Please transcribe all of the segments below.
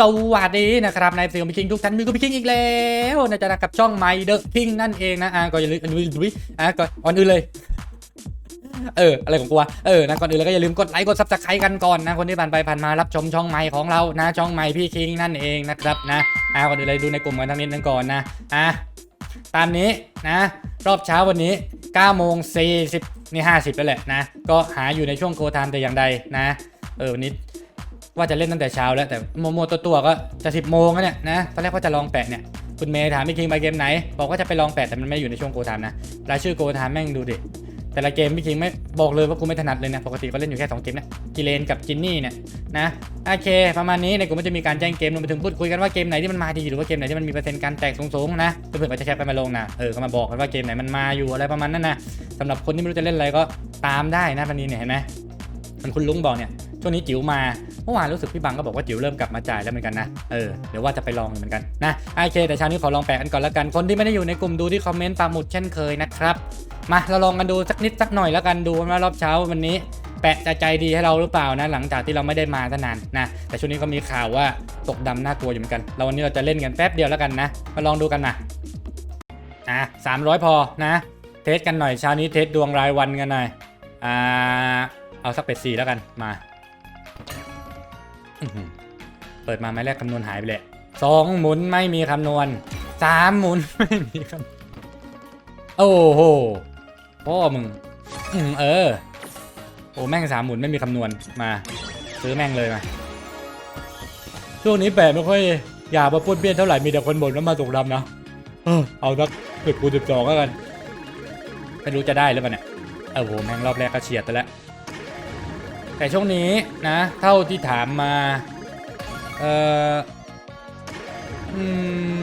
สวัสดีนะครับนายเซียวมิคิงทุกท่านมีกูมิคิงอีกแล้วนะจ๊ะกับช่องไมเดอะคิงนั่นเองนะอะก็อย่าลืมดูดูอะก่อนก่อนอื่นเลยเอออะไรของกูวะเออนะก่อนอื่นเลยก็อย่าลืมกดไลค์กดซับสไครต์กันก่อนนะคนที่ผ่านไปผ่านมารับชมช่องใหม่ของเรานะช่องใหม่พี่คิงนั่นเองนะครับนะอะก่อนอื่นเลยดูในกลุ่มกันทั้งนิดนึงก่อนนะอะ ตามนี้นะ รอบเช้าวันนี้9โมง40นี่50แล้วแหละนะ ก็หาอยู่ในช่วงโคทามแต่อย่างใดนะ เออวันนี้ว่าจะเล่นตั้งแต่เช้าแล้วแต่โมโมตัวตัวก็จะ 10 โมงแล้วเนี่ยนะตอนแรกว่าจะลองแปะเนี่ยคุณเมย์ถามพี่คิงไปเกมไหน บอกว่าจะไปลองแปะแต่มันไม่อยู่ในช่วงโกทามนะรายชื่อโกทามแม่งดูดิ แต่ละเกมพี่คิงไม่บอกเลยว่ากูไม่ถนัดเลยนะปกติก็เล่นอยู่แค่2เกมนะกิเลนกับจินนี่เนี่ยนะโอเค ประมาณนี้ในกลุ่มมันจะมีการแจ้งเกมรวมไปถึงพูดคุยกันว่าเกมไหนที่มันมาดีหรือว่าเกมไหนที่มันมีเปอร์เซ็นต์การแตกสูงๆนะเพื่อนๆก็จะแคปไปมาลงนะเออก็มาบอกกันว่าเกมไหนมันมาอยู่อะไรประมาณนั้นนะสำหรับคนที่ไม่รู้จะเล่นอะไรก็ตามได้นะวันนี้เนี่ยเห็นไหมมันคุณลุงบอกเนี่ยช่วงนี้จิ๋วมา เมื่อวานรู้สึกพี่บังก็บอกว่าจิ๋วเริ่มกลับมาจ่ายแล้วเหมือนกันนะ เออเดี๋ยวว่าจะไปลองเหมือนกันนะโอเคแต่เช้านี้ขอลองแปะกันก่อนแล้วกันคนที่ไม่ได้อยู่ในกลุ่มดูที่คอมเมนต์ปาหมุดเช่นเคยนะครับมาเราลองกันดูสักนิดสักหน่อยแล้วกันดูว่ารอบเช้าวันนี้ แปะจะใจดีให้เราหรือเปล่านะ หลังจากที่เราไม่ได้มาตั้งนานนะแต่ช่วงนี้ก็มีข่าวว่าตกดำน่ากลัวอยู่เหมือนกัน เราวันนี้เราจะเล่นกันแป๊บเดียวแล้วกันนะ มาลองดูกันมาอะสามร้อยพอนะ เทสกันหน่อยเช้านี้เทสดวงรายวันกันหน่อยอ่าเอาสักเป็ดสี่แล้วกันมา เปิดมาไม้แรกคำนวณหายไปเลยสองหมุนไม่มีคำนวณสามหมุนไม่มีคำโอ้โหพ่อมึงอเออ โอ้แม่งสามหมุนไม่มีคำนวณมา ซื้อแม่งเลยมาช่วงนี้แปะไม่ค่อยอยากมาพูดเบี้ยนเท่าไหร่มีแต่คนบ่นว่ามาตกดำนะเออเอาสักสิบคูณสิบสองแล้วกันไม่รู้จะได้หรือเปล่าเนี่ยเออโหแม่งรอบแรกก็เฉียดไปแล้ว แต่ช่วงนี้นะ เท่าที่ถามมาเอออื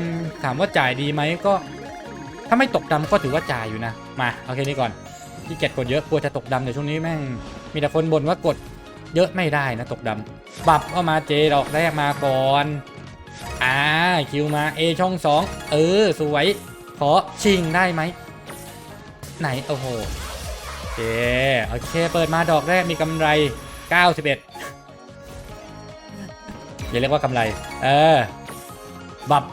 มถามว่าจ่ายดีไหมก็ ถ้าไม่ตกดำก็ถือว่าจ่ายอยู่นะ มาเอาแค่นี้ก่อนที่เก็ตกดเยอะกลัวจะตกดำแต่ช่วงนี้แม่งมีแต่คนบ่นว่ากดเยอะไม่ได้นะตกดำบับเข้ามาเจดอกแรกมาก่อนอ่าคิวมาเอช่องสองเออสวยขอชิงได้ไหมไหนโอ้โหเคโอเคเปิดมาดอกแรกมีกำไร 91อย่าเรียกว่ากำไร เออ บับ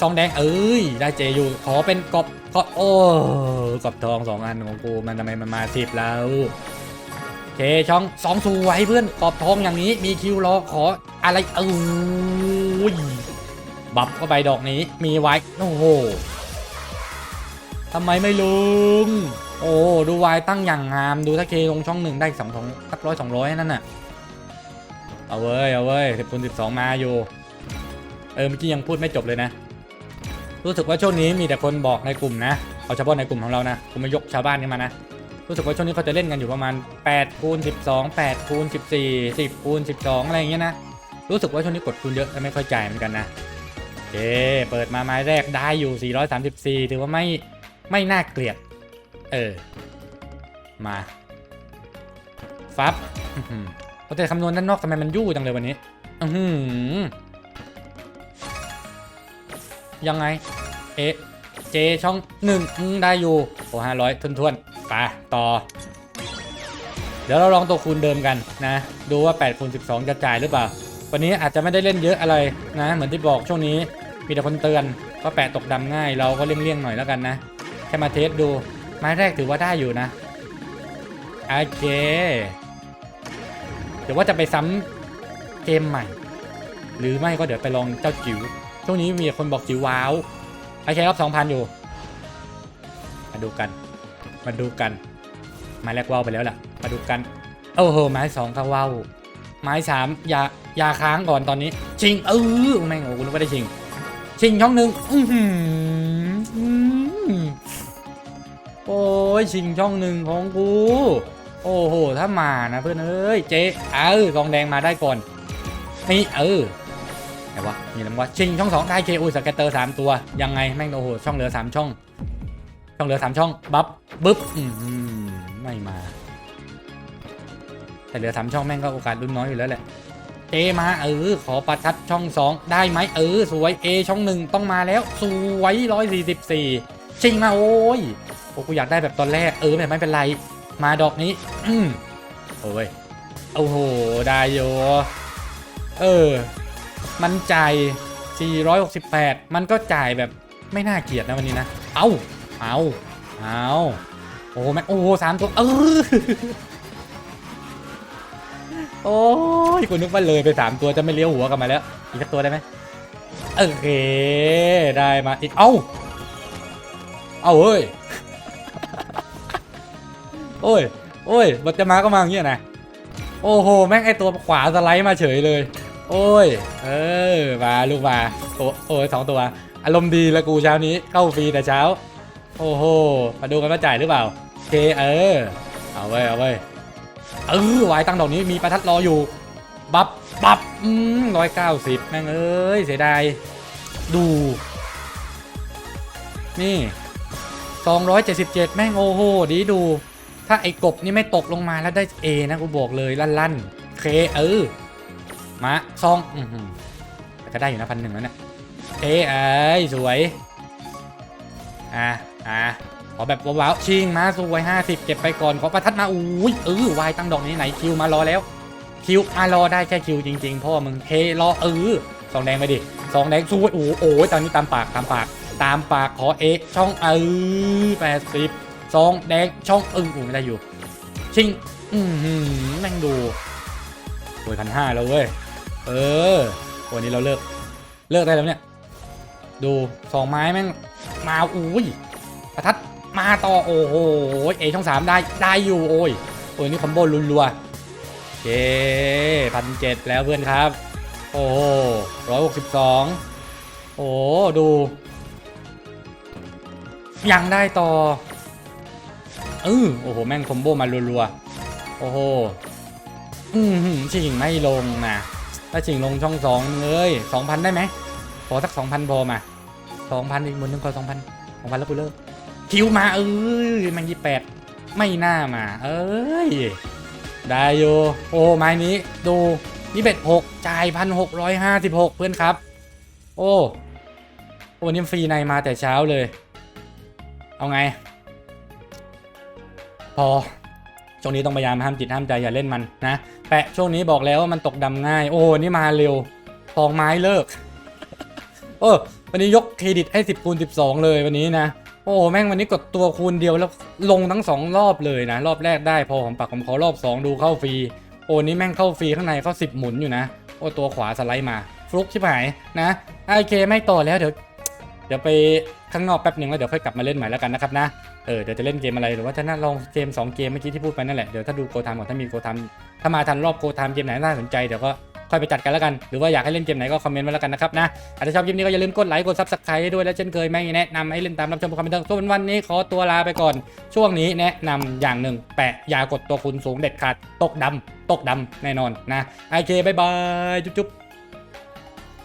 ซองแดง เอ้ย ได้เจอยู่ ขอเป็นกบขอโอ้กบทองสองอันของกูมันทำไมมันมาสิบแล้วเคช่องสองสวยเพื่อนกอบทองอย่างนี้มีคิวรอขออะไรเอ้ยบับเข้าไปดอกนี้มีไว้โอ้โหทำไมไม่ลุง โอ้ดูวายตั้งอย่างงามดูถ้าเคลงช่องหนึ่งได้สองสองสักร้อยสองร้อยนั่นน่ะเอาเว้ยเอาเว้ยสิบคูณสิบสองมาอยู่เออเมื่อกี้ยังพูดไม่จบเลยนะ รู้สึกว่าช่วงนี้มีแต่คนบอกในกลุ่มนะเอาเฉพาะในกลุ่มของเรานะผมไม่ยกชาวบ้านกันมานะรู้สึกว่าช่วงนี้เขาจะเล่นกันอยู่ประมาณ8คูณ12 8คูณ14 10คูณ12 อะไรอย่างเงี้ยนะรู้สึกว่าช่วงนี้กดคูณเยอะแต่ไม่ค่อยจ่ายเหมือนกันนะโอเคเปิดมาไม้แรกได้อยู่ 434 ถือว่าไม่ไม่น่าเกลียด เออ มาฟับอื้อแต่คำนวณด้านนอกทำไมมันยู่จังเลยวันนี้อือหือยังไง เอเจช่องหนึ่งได้อยู่โอ้ห้าร้อยทวนๆไปต่อ เดี๋ยวเราลองตัวคูณเดิมกันนะ ดูว่า8คูณ12 จะจ่ายหรือเปล่า วันนี้อาจจะไม่ได้เล่นเยอะอะไรนะ เหมือนที่บอกช่วงนี้มีแต่คนเตือนว่าแปะตกดำง่าย เราก็เลี่ยงๆหน่อยแล้วกันนะ แค่มาเทสดู ไม้แรกถือว่าได้อยู่นะ โอเคเดี๋ยวว่าจะไปซ้ำเกมใหม่ หรือไม่ก็เดี๋ยวไปลองเจ้าจิ๋วช่วงนี้มีคนบอกจิ๋วว้าวโอเครอบ2,000อยู่ มาดูกัน มาดูกัน ไม้แรกว่าวไปแล้วล่ะ มาดูกัน โอ้โห ไม้สองก็ว่าวไม้สามอย่าอย่าค้างก่อนตอนนี้ ชิงเออแม่งโอ้กูนึกว่ได้ชิง ชิงช่องหนึ่งอื้อหืออื้อหือ โอ้ยชิงช่องหนึ่งของกู โอ้โห ถ้ามานะเพื่อนเอ้ย เจ๊เออซองแดงมาได้ก่อน นี่เออไหนวะมีน้ำว่าชิงช่องสองได้เคอุยสแกตเตอร์สามตัว ยังไงแม่งโอ้โห ช่องเหลือสามช่อง ช่องเหลือสามช่อง บัฟบึ๊บอืมไม่มา แต่เหลือสามช่องแม่งก็โอกาสรุ่นน้อยอยู่แล้วแหละเจมาเออขอประทัดช่องสองได้ไหมเออ สวยเอช่องหนึ่งต้องมาแล้ว สวยร้อยสี่สิบสี่ชิงมาโอ้ย โอ้กูอยากได้แบบตอนแรกเออแต่ไม่เป็นไรมาดอกนี้อืมโอ้ยโอ้โหได้โยเออ มันจ่าย 468 มันก็จ่ายแบบไม่น่าเกลียดนะวันนี้นะ เอาเอาเอาโอ้แม่โอ้สามตัวเออโอ้ยกูนึกว่าเลยไปสามตัวจะไม่เลี้ยวหัวกลับมาแล้ว อีกสักตัวได้ไหมโอเค ได้มาอีก เอ้าเอาเฮ้ย โอ้ย โอ้ยมันจะมาก็มาอย่างเงี้ยนะ โอ้โห แม่งไอตัวขวาสไลด์มาเฉยเลย โอ้ย เออ มาลูกมา โอ้โอ้ยสองตัว อารมณ์ดีละกูเช้านี้ เข้าฟรีแต่เช้า โอ้โห มาดูกันว่าจ่ายหรือเปล่าเคเออ เอาไว้เอาไว้เออวายตังดอกนี้มีประทัดรออยู่ บับบับอืมร้อยเก้าสิบแม่งเอ้ย เสียดาย ดู นี่สองร้อยเจ็ดสิบเจ็ดแม่งโอ้โห ดีดู ถ้าไอ้กบนี่ไม่ตกลงมาแล้วได้เอนะกูบอกเลยลั่นๆเคเออมาซองอือแต่ก็ได้อยู่นะพันหนึ่งแล้วเนี่ยเอไอสวย อะอะขอแบบว้าวๆชิงมาสวยห้าสิบเก็บไปก่อนขอประทัดมาอุ้ยเออวายตั้งดอกนี้ไหนคิวมารอแล้ว คิวมารอได้แค่คิวจริงๆเพราะว่ามึงเทรอเออสองแดงไปดิสองแดงสวยโอ้โหตอนนี้ตามปากตามปาก ตามปากขอเอช่องเออแปดสิบ สองแดงช่องเออไม่ได้อยู่ ชิง อือหือแม่งดูโอ้ยพันห้าแล้วเว้ย เออ วันนี้เราเลิก เลิกได้แล้วเนี่ย ดูสองไม้แม่งมาอุ้ยประทัดมาต่อโอ้โหเอช่องสามได้ได้อยู่โอ้ยโอ้ยนี่คอมโบรัวเย้พันเจ็ดแล้วเพื่อนครับ โอ้โหร้อยหกสิบสองโอ้ดู ยังได้ต่อ เออโอ้โห แม่งคอมโบมารัวๆ โอ้โห อืมชิงไม่ลงนะ ถ้าชิงลงช่องสองเอ้ยสองพันได้ไหม ขอสักสองพันพอมาสองพันอีกหมื่นหนึ่งขอสองพันสองพันแล้วกูเลิกคิวมาเอ้ยแมันยี่แปดไม่น่ามา เอ้ย ได้อยู่โอ้ไม้นี้ ดูนี่เบ็ดหกจ่ายพันหกร้อยห้าสิบหกเพื่อนครับ โอ้วันนี้ฟรีในมาแต่เช้าเลย เอาไง อช่วงนี้ต้องพยายามห้ามจิตห้ามใจอย่าเล่นมันนะแปะช่วงนี้บอกแล้วว่ามันตกดำง่าย โอ้นี่มาเร็วทองไม้เลิกเออวันนี้ยกเครดิตให้10คูณ12 เลยวันนี้นะโอ้แม่งวันนี้กดตัวคูณเดียวแล้วลงทั้ง 2 รอบเลยนะ รอบแรกได้พอของปากผมขอรอบ 2 ดูเข้าฟรีโอ้นี่แม่งเข้าฟรีข้างในเข้า 10 หมุนอยู่นะโอ้ตัวขวาสไลด์มา ฟลุกชิบหายนะโอเคไม่ต่อแล้วเดี๋ยวเดี๋ยวไปข้างนอกแป๊บหนึ่งแล้วเดี๋ยวค่อยกลับมาเล่นใหม่แล้วกันนะครับนะ ออเดี๋ยวจะเล่นเกมอะไรหรือว่าจะน่าลองเกม2เกมเมื่อกี้ที่พูดไปนั่นแหละเดี๋ยวถ้าดูโกทามก่อนถ้ามีโกทามถ้ามาทันรอบโกทามเกมไหนน่าสนใจเดี๋ยวก็ค่อยไปจัดกันแล้วกัน หรือว่าอยากให้เล่นเกมไหนก็คอมเมนต์มาแล้วกันนะครับนะอาจจะชอบคลิปนี้ก็อย่าลืมกดไลค์กดซับสไครต์ด้วยและเช่นเคยไม่แนะนำให้เล่นตามรับชมคอมเมนต์ส่วนวันนี้ขอตัวลาไปก่อน ช่วงนี้แนะนำอย่างหนึ่ง แปะยากดตัวคุณสูงเด็ดขาดตกดำตกดำแน่นอนนะโอเคบายบายจุ๊บ